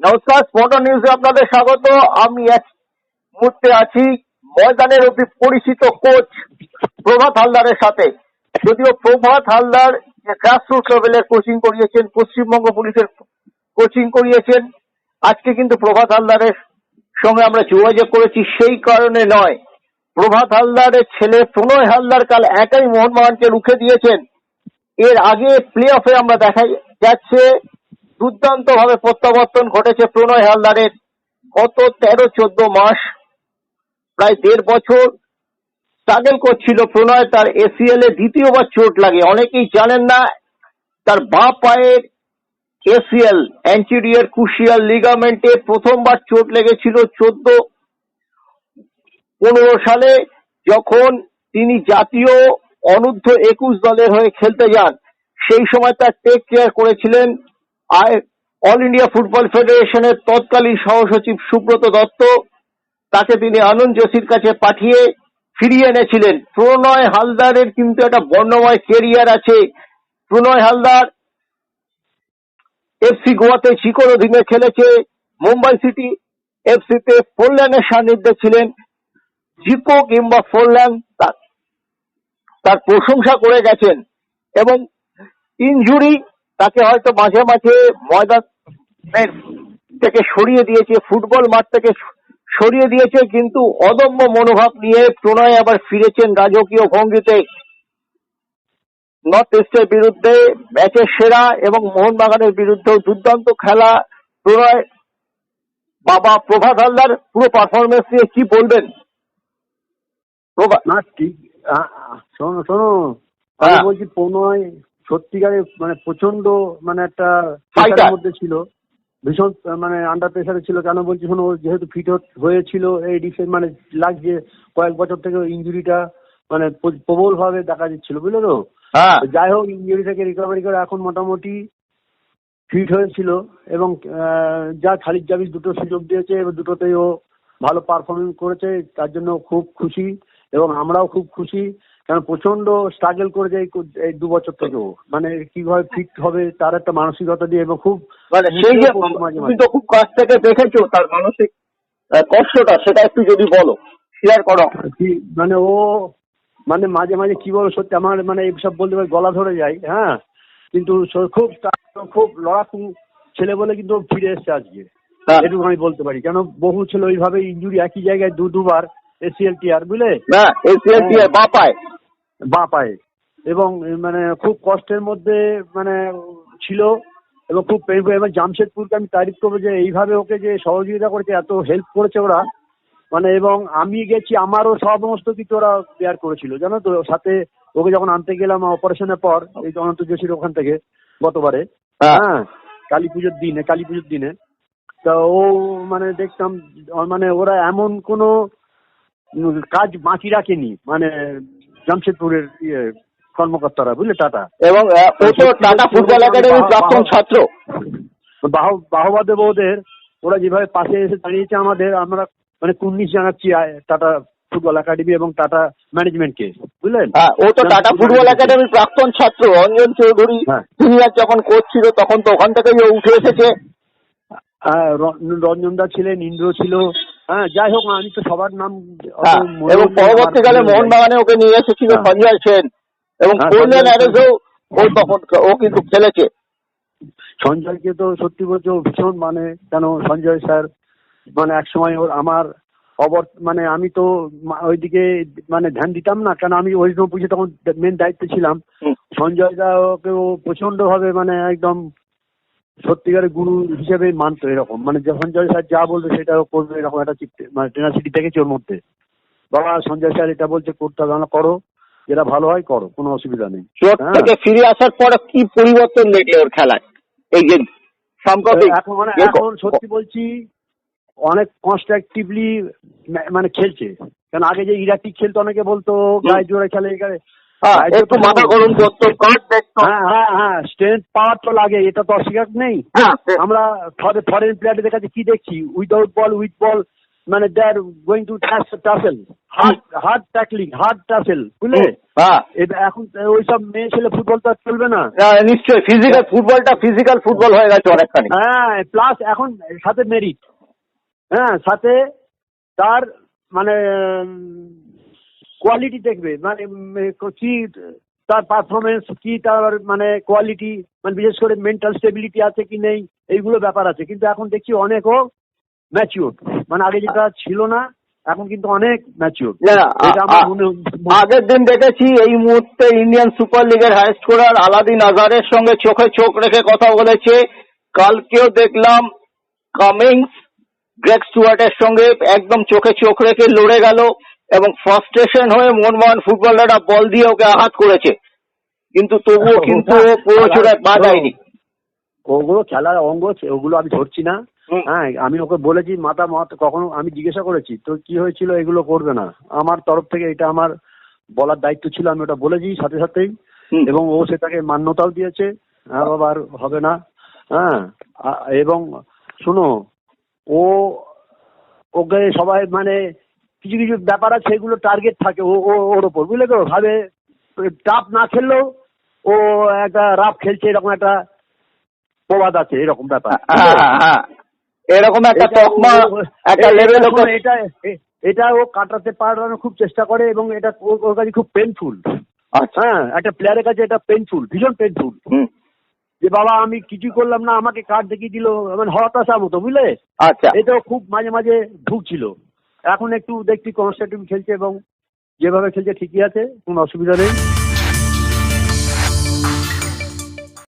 নমস্কার স্পট নিউজে আপনাদের স্বাগত। আমি এক মুহূর্তে আছি ময়দানের অতি পরিচিত কোচ প্রভাত হালদারের সাথে। যদিও প্রভাত হালদার যে গ্রাসরুট লেভেলের কোচিং করিয়েছেন, পশ্চিমবঙ্গ পুলিশের কোচিং করিয়েছেন, আজকে কিন্তু প্রভাত হালদারের সঙ্গে আমরা যোগাযোগ করেছি। সেই কারণে নয়, প্রভাত হালদারের ছেলে প্রণয় হালদার কাল একাই মোহনবাগানকে রুখে দিয়েছেন। এর আগে প্লে অফে আমরা দেখা যাচ্ছে দুর্দান্ত ভাবে প্রত্যাবর্তন ঘটেছে প্রণয় হালদারের। গত তেরো, চোদ্দ মাস, প্রায় দেড় বছর স্ট্রাগল করছিল প্রণয়, তার এসিএল এ দ্বিতীয়বার চোট লাগে। অনেকেই জানেন না, তার বা পায়ের এসিএল অ্যান্টিরিয়ার কুশিয়াল লিগামেন্টে প্রথমবার চোট লেগেছিল চোদ্দ, পনেরো সালে, যখন তিনি জাতীয় অনূর্ধ্ব একুশ দলের হয়ে খেলতে যান। সেই সময় তার টেক কেয়ার করেছিলেন অল ইন্ডিয়া ফুটবল ফেডারেশনের তৎকালীন সহসচিব সুব্রত দত্ত, তাকে তিনি আনন্দ যোশীর কাছে পাঠিয়ে ফিরিয়ে এনেছিলেন। প্রণয় হালদারের কিন্তু একটা বর্ণময় কেরিয়ার আছে। প্রণয় হালদার এফসি গোয়াতে চিকোর অধীনে খেলেছে। মুম্বাই সিটি এফসিতে ফোরল্যান্ডের সান্নিধ্যে ছিলেন। জিকো কিংবা ফোরল্যান্ড তার তার প্রশংসা করে গেছেন। এবং ইনজুরি তাকে হয়তো মাঝে মাঝে ময়দানের থেকে সরিয়ে দিয়েছে ফুটবল মাঠ থেকে সরিয়ে দিয়েছে কিন্তু অদম্য মনোভাব নিয়ে প্রণয় আবার ফিরেছেন রাজকীয় ভঙ্গিতে। নর্থ ইস্টের বিরুদ্ধে ম্যাচের সেরা এবং মোহনবাগানের বিরুদ্ধেও দুর্দান্ত খেলা প্রণয় বাবা প্রভাত হালদার পুরো পারফরমেন্স নিয়ে কি বলবেন? প্রভা- না ঠিক শোনো শোনো। আমি হ্যাঁ। বলছি প্রণয় সত্যিকারে মানে প্রচণ্ড মানে একটা. প্রেশারের মধ্যে ছিল। ভীষণ মানে আন্ডার প্রেশারে ছিল। কেন বলছি? শোনো যেহেতু ফিট হয়েছিল এই ডিসে মানে লাগছে কয়েক বছর থেকে ইঞ্জুরিটা মানে প্রবল ভাবে দেখা দিচ্ছিল বুঝলে তো? হ্যাঁ। যাই হোক ইঞ্জুরি থেকে রিকভারি করে এখন মোটামুটি ফিট হয়েছিল এবং যা খালিদ জাবির দুটো সুযোগ দিয়েছে এবং দুটোতেই ও ভালো পারফরমেন্স করেছে তার জন্য খুব খুশি এবং আমরাও খুব খুশি। কারণ প্রচণ্ড স্ট্রাগল করে কু- এই দু বছর থেকেও মানে কীভাবে ফিট হবে তার একটা মানসিকতা দিয়ে এবং খুব মানে সেই যে মুখেও বলতো মাঝে তুমি তো খুব কাছ থেকে দেখেছ তার মানসিক কষ্টটা সেটা একটু যদি বলো শেয়ার করো। মানে ও মানে মাঝে মাঝে কি বলো সত্যি আমার মানে এইসব বলতে পারে গলা ধরে যায় হ্যাঁ? কিন্তু খুব খুব লড়াকু ছেলে বলে কিন্তু ফিরে এসছে আজকে। হ্যাঁ। এটুকু আমি বলতে পারি। কেন বহু ছেলে ওইভাবে ইঞ্জুরি একই জায়গায় দু দুবার এসিএল টিআর বুঝলে? এসিএল হ্যাঁ। বা পায় বাঁ পায়ে। এবং মানে খুব কষ্টের মধ্যে মানে ছিল এবং খুব পেইনফুল এবং জামশেদপুরকে আমি তারিফ করব যে এইভাবে ওকে যে সহযোগিতা করেছে এত হেল্প করেছে ওরা। মানে এবং আমি গেছি আমারও সমস্ত কিছু ওরা বেয়ার করেছিল। জানো তো সাথে ওকে যখন আনতে গেলাম অপারেশনের পর এই অনন্ত যোশীর ওখান থেকে গতবারে। হ্যাঁ। হ্যাঁ কালী পুজোর দিনে কালী পুজোর দিনে। তা ও মানে দেখতাম মানে ওরা এমন কোনো কাজ বাকি রাখেনি। মানে জামশেদপুরের ইয়ে কর্মকর্তারা বুঝলে টাটা। এবং ও তো টাটা ফুটবল একাডেমির প্রাক্তন ছাত্র। বাহ বাহবা দেব ওদের ওরা যেভাবে পাশে এসে দাঁড়িয়েছে আমাদের আমরা মানে কুর্নিশ জানাচ্ছি টাটা ফুটবল একাডেমি এবং টাটা ম্যানেজমেন্টকে বুঝলেন? হ্যাঁ ও তো টাটা ফুটবল একাডেমির প্রাক্তন ছাত্র অঞ্জন চৌধুরী হ্যাঁ। সিনিয়র যখন কোচ ছিল তখন তো ওখান থেকেই ও উঠে এসেছে। হ্যাঁ, রঞ্জন দা ছিলেন ইন্দ্র ছিল হ্যাঁ যাই হোক আমি তো সবার নাম হ্যাঁ, এবং পরবর্তীকালে মোহনবাগানে ওকে নিয়ে এসেছিল হ্যাঁ। সঞ্জয় সেন এবং হ্যাঁ, কল্যাণ অ্যারেজও ও তখন ও কিন্তু খেলেছে। সঞ্জয়কে তো সত্যি বলছে ও ভীষণ মানে কেন সঞ্জয় স্যার মানে এক সময় ওর আমার অবর মানে আমি তো ওইদিকে মানে ধ্যান দিতাম না কেন আমি ওই বুঝে তখন মেন দায়িত্বে ছিলাম। সঞ্জয় দা ওকে ও প্রচণ্ড ভাবে মানে একদম সত্যিকারের গুরু হিসেবে মানতো এরকম। মানে সঞ্জয় স্যার যা বলবে সেটা করবে এরকম একটা চিত্তে মানে টেনাসিটি দেখেছি ওর মধ্যে। বাবা সঞ্জয় স্যার এটা বলছে করতে হবে। আমরা করো যেটা ভালো হয় করো কোনো অসুবিধা নেই। চোট হ্যাঁ। থেকে ফিরে আসার পর কি পরিবর্তন দেখলে ওর খেলায়? এই যে এখন মানে এখন সত্যি বলছি অনেক কনস্ট্রাকটিভলি মানে খেলছে। কারণ আগে যে ইরাটিক খেলতো অনেকে বলতো গায়ে জোরে খেলে হ্যাঁ, একটু মাথা গরম করতো হ্যাঁ হ্যাঁ হ্যাঁ স্ট্রেংথ পাওয়ার তো লাগে এটা তো অস্বীকার নেই। হ্যাঁ, আমরা ফরেন প্লেয়ারে দেখাচ্ছি কি দেখছি? উইদাউট বল উইথ বল মানে they are going to tussle hard hard tackling hard tussle বুঝলে? হ্যাঁ। এখন ওই সব মেয়ে ছেলে ফুটবল তো আর চলবে না। নিশ্চয়ই ফিজিক্যাল ফুটবলটা ফিজিক্যাল ফুটবল হয়ে গেছে অনেকখানি। হ্যাঁ প্লাস এখন সাথে মেরিট হ্যাঁ সাথে তার মানে কোয়ালিটি দেখবে মানে কি তার পারফরমেন্স কি তার মানে কোয়ালিটি মানে বিশেষ করে মেন্টাল স্টেবিলিটি আছে কি নেই এইগুলো ব্যাপার আছে। কিন্তু এখন দেখছি অনেকও ম্যাচিওর মানে আগে যেটা ছিল না এখন কিন্তু অনেক ম্যাচিওর আগের দিন দেখেছি এই মুহূর্তে ইন্ডিয়ান সুপার লিগের হাই স্কোরার আলাদিন আজারের সঙ্গে চোখে চোখ রেখে কথা বলেছে। কালকেও দেখলাম কামিংস গ্রেক স্টুয়ার্টের সঙ্গে একদম চোখে চোখ রেখে লড়ে গেল। এবং ফ্রাস্ট্রেশন হয়ে মোহনবাগান ফুটবলাররা বল দিয়ে ওকে আঘাত করেছে। কিন্তু তবুও কিন্তু পুরো পা দেয়নি ওগুলো খেলার অঙ্গ ওগুলো আমি ধরছি না। হ্যাঁ আমি ওকে বলেছি মাথা মত কখনো আমি জিজ্ঞাসা করেছি তো কি হয়েছিল এগুলো করবে না। আমার তরফ থেকে এটা আমার বলার দায়িত্ব ছিল আমি ওটা বলেছি সাথে সাথেই। এবং ও সেটাকে মান্যতাও দিয়েছে হ্যাঁ বাবা আর হবে না। হ্যাঁ এবং শোনো ও ওকে সবাই মানে কিছু কিছু ব্যাপার আছে সেগুলো টার্গেট থাকে ও ও- ওর ওপর বুঝলে তো? ভাবে টাপ না খেললেও ও একটা রাফ খেলছে এরকম একটা প্রবাদ আছে এরকম ব্যাপার। হ্যাঁ হ্যাঁ, হ্যাঁ এরকম একটা এটা তকমা ও- একটা লেভেল এটা এটা ও কাটাতে পারানোর খুব চেষ্টা করে এবং এটা ওর- ওর কাছে খুব পেনফুল আচ্ছা। হ্যাঁ একটা প্লেয়ারের কাছে এটা পেনফুল ভীষণ পেনফুল যে বাবা আমি কিছু করলাম না আমাকে কার্ড দেখিয়ে দিল মানে হতাশা মতো বুঝলে? আচ্ছা। এটাও খুব মাঝে মাঝে ঢুকছিল এখন একটু দেখছি কনস্ট্রাকটিভ খেলছে এবং যেভাবে খেলছে ঠিকই আছে কোনো অসুবিধা নেই।